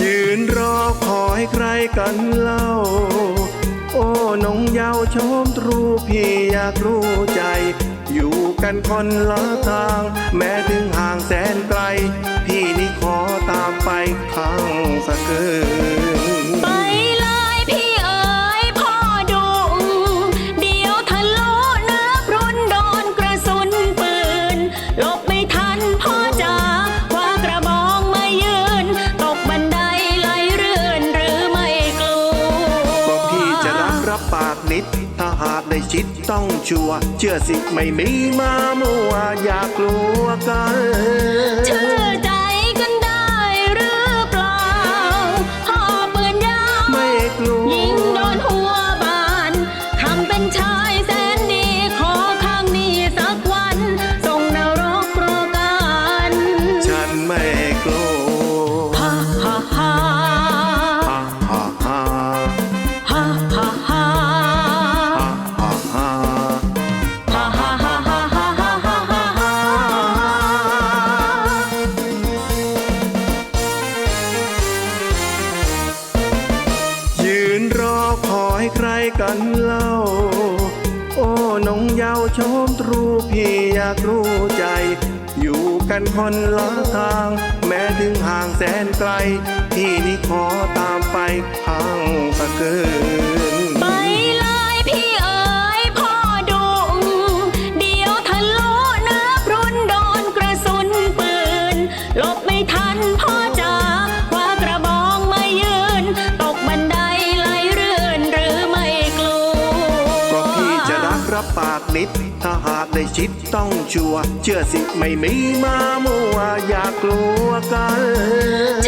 ยืนรอคอยใครกันเล่า โอ้น้องเยาวชมตรูพี่อยากรู้ใจอยู่ กันคนละทาง แม้ถึงห่างแสนไกล พี่นี่ขอตามไปข้างสักเกินไปเลยพี่เอ๋ยพ่อดุงเดี๋ยวทะลุนับรุ่นโดนกระสุนปืนหลบไม่ทันพ่อจ๋าคว้ากระบองมายืน ตกบันไดไหลเรื่อนหรือไม่กลัวก็พี่จะรับรับปากนิดถ้า หากได้ชิดต้องชัวร์เชื่อสิไม่มีมามัวอยากกลัวกันเชื่อใจกันได้หรือเปล่าพ่อปืนยาวไม่กลัวยิงโดนหัวบานทำเป็นชายแสนดีขอข้างนี้สักวัน ส่งนรกโปรกันฉันไม่กลัวฮ่าฮ่าฮ่าฮ่าฮ่าฮ่าฮ่าฮ่าฮ่าฮ่า ใครกันเล่า โอ้น้องเยาวชมตรูพี่อยากรู้ใจ อยู่กันคนละทาง แม้ถึงห่างแสนไกล ที่นี่ขอตามไปข้างสะเก รับปากนิด ถ้าหากได้ชิดต้องชัว เชื่อสิไม่มีมามัวอยากกลัวกัน